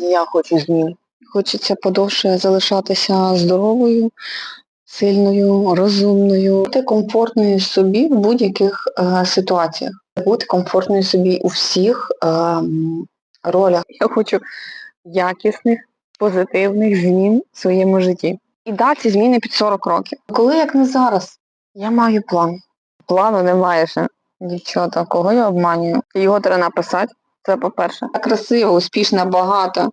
я хочу змін. Хочеться подовше залишатися здоровою, сильною, розумною, бути комфортною собі в будь-яких е, ситуаціях, бути комфортною собі у всіх е, ролях. Я хочу якісних, позитивних змін в своєму житті. І да, ці зміни під 40 років. Коли як не зараз, я маю план. Плану немає ще. Дівчата, кого я обманюю? Його треба написати. Це по-перше. Красиво, успішно, багато.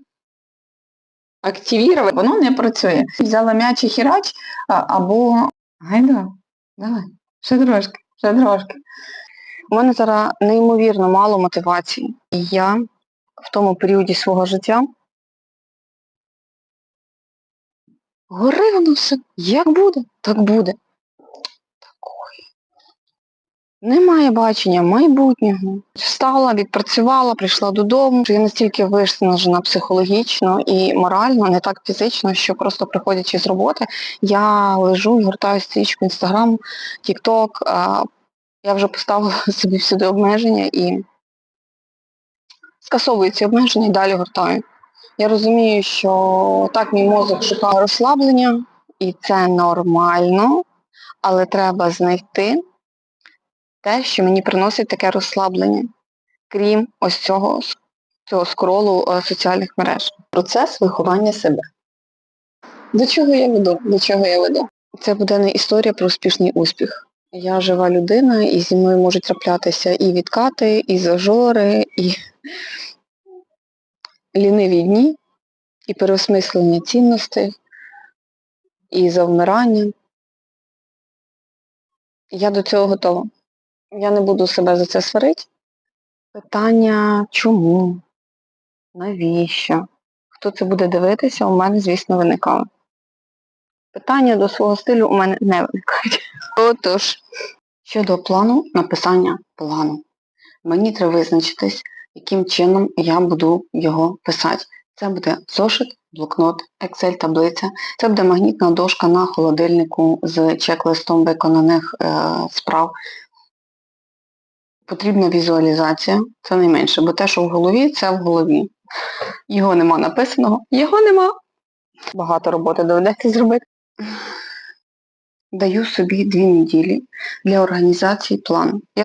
Активірувати, воно не працює. Взяла м'яч і хірач, або гайда, давай, ще трошки, ще трошки. У мене зараз неймовірно мало мотивації. І я в тому періоді свого життя гори воно все. Як буде, так буде. Немає бачення майбутнього. Встала, відпрацювала, прийшла додому. Я настільки виснажена психологічно і морально, не так фізично, що просто приходячи з роботи, я лежу і гортаю стрічку Інстаграм, Тікток. Я вже поставила собі всюди обмеження і скасовую ці обмеження і далі гортаю. Я розумію, що так мій мозок шукає розслаблення, і це нормально, але треба знайти те, що мені приносить таке розслаблення, крім ось цього, цього скролу е, соціальних мереж. Процес виховання себе. До чого я веду? До чого я веду? Це буде не історія про успішний успіх. Я жива людина, і зі мною можуть траплятися і відкати, і зажори, і ліниві дні, і переосмислення цінностей, і завмирання. Я до цього готова. Я не буду себе за це сварити. Питання чому? Навіщо? Хто це буде дивитися, у мене, звісно, виникало. Питання до свого стилю у мене не виникають. Отож, щодо плану написання плану. Мені треба визначитись, яким чином я буду його писати. Це буде зошит, блокнот, Excel-таблиця. Це буде магнітна дошка на холодильнику з чек-листом виконаних е, справ. Потрібна візуалізація, це найменше, бо те, що в голові, це в голові. Його нема написаного, його нема. Багато роботи доведеться зробити. Даю собі дві неділі для організації плану.